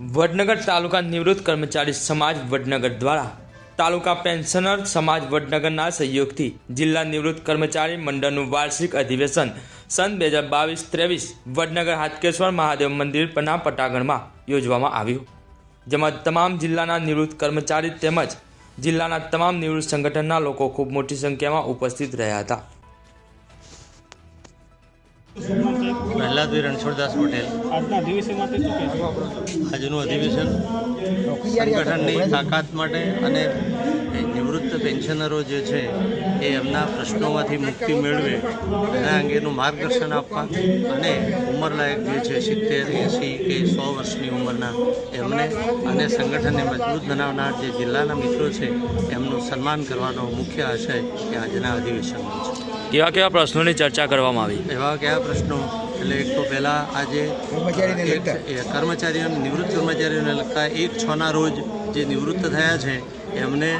વડનગર તાલુકા નિવૃત્ત કર્મચારી સમાજ વડનગર દ્વારા તાલુકા પેન્શનર સમાજ વડનગરના સહયોગથી જિલ્લા નિવૃત્ત કર્મચારી મંડળનું વાર્ષિક અધિવેશન સન બે હજાર બાવીસ ત્રેવીસ વડનગર હાટકેશ્વર મહાદેવ મંદિર પરના પટાગણમાં યોજવામાં આવ્યું. જેમાં તમામ જિલ્લાના નિવૃત્ત કર્મચારી તેમજ જિલ્લાના તમામ નિવૃત્ત સંગઠનના લોકો ખૂબ મોટી સંખ્યામાં ઉપસ્થિત રહ્યા હતા. પ્રહલાદભાઈ રણછોડદાસ પટેલ. આજના અધિવેશન આજનું સંગઠનની તાકાત માટે અને નિવૃત્ત પેન્શનરો જે છે એ એમના પ્રશ્નોમાંથી મુક્તિ મેળવે એના અંગેનું માર્ગદર્શન આપવા અને ઉંમરલાયક જે છે સિત્તેર એંસી કે સો વર્ષની ઉંમરના એમને અને સંગઠનને મજબૂત બનાવનાર જે જિલ્લાના મિત્રો છે એમનું સન્માન કરવાનો મુખ્ય આશય એ આજના અધિવેશનનો છે. કેવા કેવા પ્રશ્નોની ચર્ચા કરવામાં આવી? એવા કયા પ્રશ્નો? એટલે એક તો પહેલાં આજે કર્મચારીઓ એ કર્મચારીઓને નિવૃત્ત કર્મચારીઓને લગતા એક છના રોજ જે નિવૃત્ત થયા છે એમને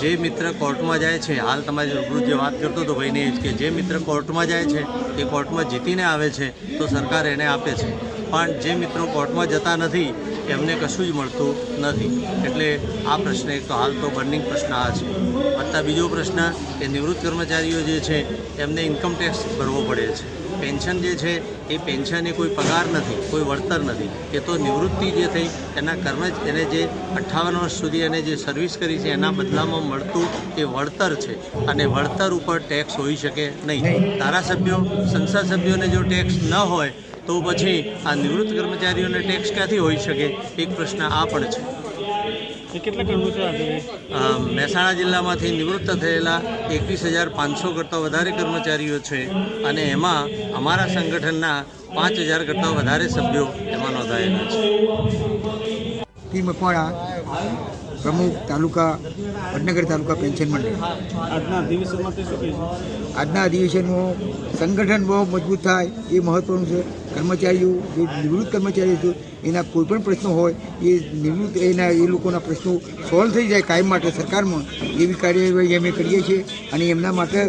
જે મિત્ર કોર્ટમાં જાય છે હાલ તમારી રૂબરૂ જે વાત કરતો હતો ભાઈને કે જે મિત્ર કોર્ટમાં જાય છે એ કોર્ટમાં જીતીને આવે છે તો સરકાર એને આપે છે. પણ જે મિત્રો કોર્ટમાં જતા નથી એમને કશું જ મળતું નથી. એટલે આ પ્રશ્ન એક તો હાલ તો બર્નિંગ પ્રશ્ન આ છે. વત્તા બીજો પ્રશ્ન કે નિવૃત્ત કર્મચારીઓ જે છે, એમને ઇન્કમ ટેક્સ ભરવો પડે છે. પેન્શન જે છે એ પેન્શન એ કોઈ પગાર નથી કોઈ વળતર નથી. એ તો નિવૃત્તિ જે થઈ એના કર્મ એને જે અઠ્ઠાવન વર્ષ સુધી એને જે સર્વિસ કરી છે એના બદલામાં મળતું એ વળતર છે. અને વળતર ઉપર ટેક્સ હોઈ શકે નહીં. ધારાસભ્યો સંસદ સભ્યોને જો ટેક્સ ન હોય તો પછી આ નિવૃત્ત કર્મચારીઓને ટેક્સ ક્યાંથી હોઈ શકે? એક પ્રશ્ન આ પણ છે એ કેટલા કર્મચારીઓ આજે અ, મહેસાણા જિલ્લામાંથી નિવૃત્ત થયેલા એકવીસ હજાર પાંચસો કરતાં વધારે કર્મચારીઓ છે અને એમાં અમારા સંગઠનના પાંચ હજાર કરતાં વધારે સભ્યો એમાં નોંધાયેલા છે. ટી મકવાણા પ્રમુખ તાલુકા વડનગર તાલુકા પેન્શન મંડળ. આજના આજના અધિવેશનમાં સંગઠન બહુ મજબૂત થાય એ મહત્ત્વનું છે. કર્મચારીઓ, જે નિવૃત્ત કર્મચારીઓ છે, એના કોઈપણ પ્રશ્નો હોય, એ નિવૃત્ત, એના, એ લોકોના પ્રશ્નો સોલ્વ થઈ જાય કાયમ માટે સરકારમાં. એવી કાર્યવાહી અમે કરીએ છીએ અને એમના માટે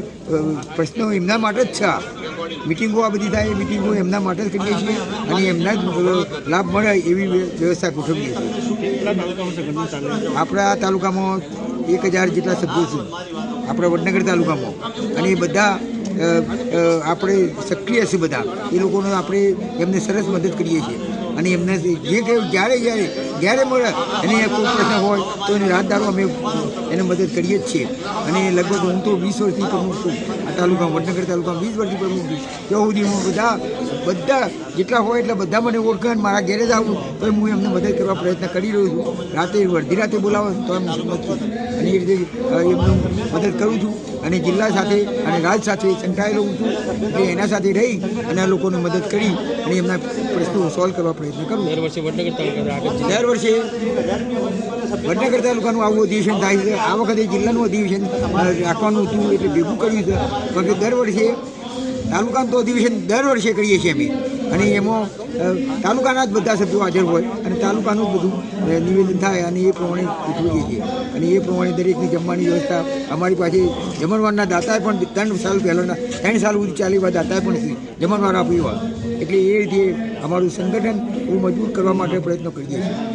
પ્રશ્નો એમના માટે જ છે મિટિંગો આ બધી થાય એ મિટિંગો એમના માટે જ કરીએ છીએ અને એમના જ લાભ મળે એવી વ્યવસ્થા ગોઠવીએ છીએ. આપણા તાલુકામાં એક હજાર જેટલા સભ્યો છે. આપણા વડનગર તાલુકામાં. અને એ બધા આપણે સક્રિય છે બધા. એ લોકોને આપણે એમને સરસ મદદ કરીએ છીએ. અને એમને જે કે જ્યારે જ્યારે જ્યારે મળે, એને કોઈ પ્રશ્ન હોય, તો એને રાહદારો અમે એને મદદ કરીએ જ છીએ. અને લગભગ હું તો વીસ વર્ષથી પ્રમુખ છું. આ તાલુકા વડનગર તાલુકામાં વીસ વર્ષથી પ્રમુખ છું. ત્યાં સુધી હું બધા બધા જેટલા હોય એટલા બધા મને ઓળખે મારા ઘેરે જ આવું. તો હું એમને મદદ કરવા પ્રયત્ન કરી રહ્યો છું. રાતે અડધી રાતે બોલાવો તો એમ છું અને એ રીતે એમનું મદદ કરું છું. અને જિલ્લા સાથે અને રાજ સાથે સંકળાયેલો હું છું. એટલે એના સાથે રહી અને આ લોકોને મદદ કરી અને એમના પ્રશ્નો સોલ્વ કરવા પ્રયત્ન કરું દર વર્ષે વડનગર તાલુકા આગળ દર વર્ષે વડનગર તાલુકાનું આવું અધિવેશન થાય છે. આ વખતે જિલ્લાનું અધિવેશન રાખવાનું હતું એટલે ભેગું કર્યું છે. કારણ કે દર વર્ષે તાલુકાનું તો અધિવેશન દર વર્ષે કરીએ છીએ અમે. અને એમાં તાલુકાના જ બધા સભ્યો હાજર હોય અને તાલુકાનું બધું નિવેદન થાય અને એ પ્રમાણે ઉઠવીએ છીએ. અને એ પ્રમાણે દરેકની જમવાની વ્યવસ્થા, અમારી પાસે જમણવારના દાતાએ પણ ત્રણ સાલ પહેલાંના, ત્રણ સાલ સુધી ચાલી દાતાએ પણ જમણવાર આપ્યું એટલે એ રીતે અમારું સંગઠન બહુ મજબૂત કરવા માટે પ્રયત્નો કરીએ છીએ